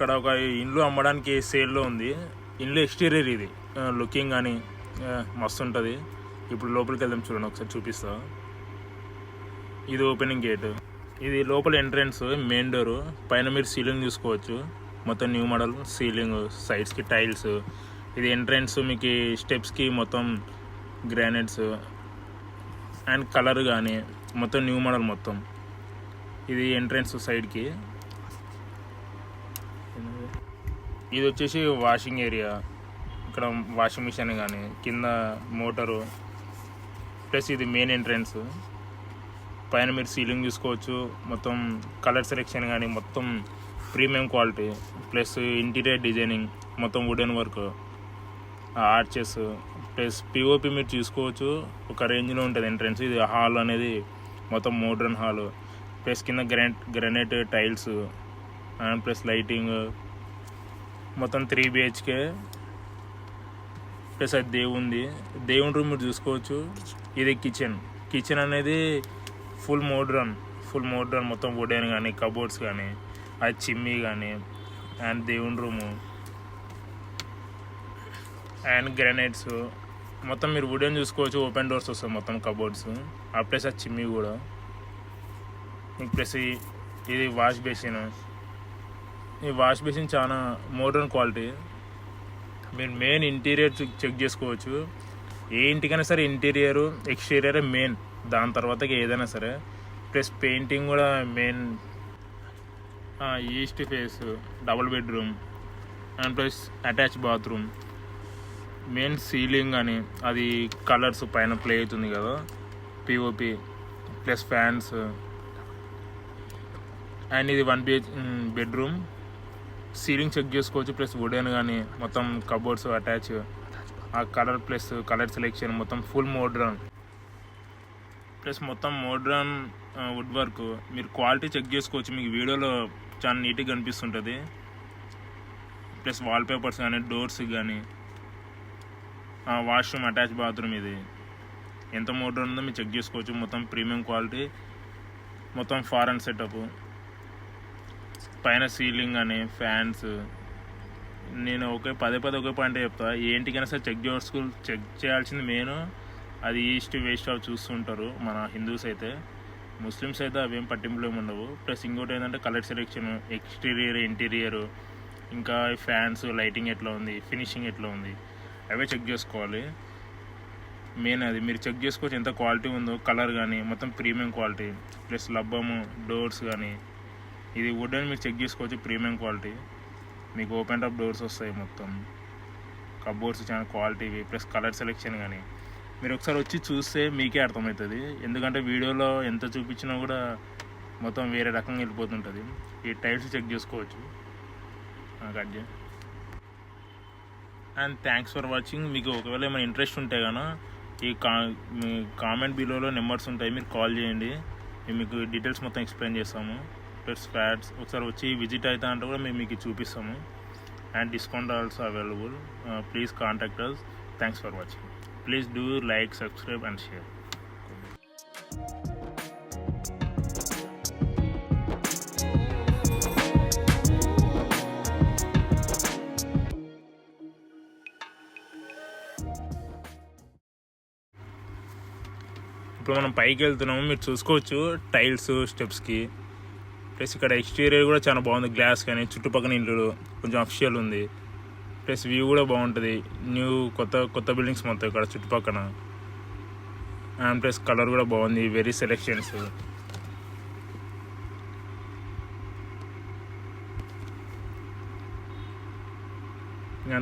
ఇక్కడ ఒక ఇండ్లు అమ్మడానికి సేల్లో ఉంది. ఇండ్లు ఎక్స్టీరియర్ ఇది. లుకింగ్ కానీ మస్తు ఉంటుంది. ఇప్పుడు లోపలికి వెళ్దాం చూడండి ఒకసారి చూపిస్తా. ఇది ఓపెనింగ్ గేట్ ఇది లోపల ఎంట్రన్స్ మెయిన్ డోర్ పైన మీరు సీలింగ్ చూసుకోవచ్చు మొత్తం న్యూ మోడల్ సీలింగ్ సైడ్స్కి టైల్స్ ఇది ఎంట్రన్స్ మీకు స్టెప్స్కి మొత్తం గ్రానైట్స్ అండ్ కలర్ కానీ మొత్తం న్యూ మోడల్ మొత్తం. ఇది ఎంట్రన్స్ సైడ్కి ఇది వచ్చేసి వాషింగ్ ఏరియా ఇక్కడ వాషింగ్ మిషన్ కానీ కింద మోటరు ప్లస్ ఇది మెయిన్ ఎంట్రన్స్ పైన మీరు సీలింగ్ చూసుకోవచ్చు మొత్తం కలర్ సెలెక్షన్ కానీ మొత్తం premium quality plus interior designing మొత్తం wooden work arches plus POP మీరు చూసుకోవచ్చు ఒక రేంజ్లో ఉంటుంది ఎంట్రన్స్ ఇది హాల్ అనేది మొత్తం మోడ్రన్ హాల్ ప్లస్ కింద granite granite tiles and plus lighting మొత్తం త్రీ బిహెచ్కే ప్లస్ అది దేవుంది దేవుని రూమ్ మీరు చూసుకోవచ్చు. ఇది కిచెన్ కిచెన్ అనేది ఫుల్ మోడ్రన్ ఫుల్ మోడ్రన్ మొత్తం వుడెన్ కానీ కబోర్డ్స్ కానీ అది చిమ్మి కానీ అండ్ దేవుని రూము అండ్ గ్రానైట్స్ మొత్తం మీరు వుడెన్ చూసుకోవచ్చు ఓపెన్ డోర్స్ వస్తాయి మొత్తం కబోర్డ్స్ ఆ ప్లస్ ఆ చిమ్మి కూడా. ప్లస్ ఇది వాష్ బేసిన్ ఈ వాష్ బేసిన్ చాలా మోడర్న్ క్వాలిటీ. మీరు మెయిన్ ఇంటీరియర్ చెక్ చేసుకోవచ్చు. ఏ ఇంటికైనా సరే ఇంటీరియర్ ఎక్స్టీరియర్ మెయిన్. దాని తర్వాత ఏదైనా సరే. ప్లస్ పెయింటింగ్ కూడా main. East face double bedroom. And plus attach bathroom. Main ceiling అని అది కలర్స్ పైన ప్లే అవుతుంది కదా. POP plus fans. అండ్ ఇది one BH bedroom. Ceiling check చేసుకోవచ్చు ప్లస్ వుడెన్ కానీ మొత్తం కబోర్డ్స్ అటాచ్. ఆ కలర్ ప్లస్ కలర్ సెలెక్షన్ మొత్తం ఫుల్ మోడ్రన్. ప్లస్ మొత్తం మోడ్రన్ వుడ్ వర్క్. మీరు క్వాలిటీ చెక్ చేసుకోవచ్చు మీకు వీడియోలో చాలా నీట్గా కనిపిస్తుంటుంది. ప్లస్ వాల్ పేపర్స్ కానీ డోర్స్ కానీ వాష్రూమ్ అటాచ్ బాత్రూమ్ ఇది. ఎంత మోడ్రన్ ఉందో మీరు చెక్ చేసుకోవచ్చు మొత్తం ప్రీమియం క్వాలిటీ. మొత్తం ఫారెన్ సెటప్. పైన సీలింగ్ అని ఫ్యాన్స్. నేను ఒకే పదే పదే ఒకే పాయింట్ చెప్తా. ఏంటికైనా సరే చెక్ చేసుకో చెక్ చేయాల్సింది మెయిన్. అది ఈస్ట్ వెస్ట్ అవి చూస్తుంటారు మన హిందూస్ అయితే. ముస్లిమ్స్ అయితే అవేం పట్టింపులు ఏమి ఉండవు. ప్లస్ ఇంకోటి ఏంటంటే కలర్ సెలెక్షన్ ఎక్స్టీరియర్ ఇంటీరియర్. ఇంకా ఫ్యాన్స్ లైటింగ్ ఎట్లా ఉంది ఫినిషింగ్ ఎట్లా ఉంది అవే చెక్ చేసుకోవాలి. మెయిన్ అది. మీరు చెక్ చేసుకోవచ్చు ఎంత క్వాలిటీ ఉందో కలర్ కానీ మొత్తం ప్రీమియం క్వాలిటీ. ప్లస్ లబ్బము డోర్స్ కానీ ఇది వుడ్ అని మీరు చెక్ చేసుకోవచ్చు ప్రీమియం క్వాలిటీ మీకు ఓపెన్ టాప్ డోర్స్ వస్తాయి మొత్తం. కబోర్డ్స్ చాలా క్వాలిటీవి ప్లస్ కలర్ సెలెక్షన్ కానీ. మీరు ఒకసారి వచ్చి చూస్తే మీకే అర్థమవుతుంది. ఎందుకంటే వీడియోలో ఎంత చూపించినా కూడా మొత్తం వేరే రకంగా వెళ్ళిపోతుంటుంది. ఈ టైల్స్ చెక్ చేసుకోవచ్చు. కట్ చేయి. అండ్ థ్యాంక్స్ ఫర్ వాచింగ్ మీకు ఒకవేళ ఏమైనా ఇంట్రెస్ట్ ఉంటే కానీ ఈ కా మీ కామెంట్ బిలోలో నెంబర్స్ ఉంటాయి మీరు కాల్ చేయండి. మేము మీకు డీటెయిల్స్ మొత్తం ఎక్స్ప్లెయిన్ చేస్తాము. ప్లస్ ప్యాడ్స్ ఒకసారి వచ్చి విజిట్ అవుతా అంటే కూడా మేము మీకు చూపిస్తాము. And discount also available please contact us thanks for watching please do like subscribe and share ఇప్పుడు మనం పైకి వెళ్తున్నాము. మీరు చూసుకోవచ్చు టైల్స్ స్టెప్స్కి ప్లస్ ఇక్కడ ఎక్స్టీరియర్ కూడా చాలా బాగుంది. గ్లాస్ కానీ చుట్టుపక్కల ఇల్లు కొంచెం అఫిషియల్ ఉంది. ప్లస్ వ్యూ కూడా బాగుంటుంది. న్యూ కొత్త కొత్త బిల్డింగ్స్ మొత్తం ఇక్కడ చుట్టుపక్కన. అండ్ ప్లస్ కలర్ కూడా బాగుంది. Very selections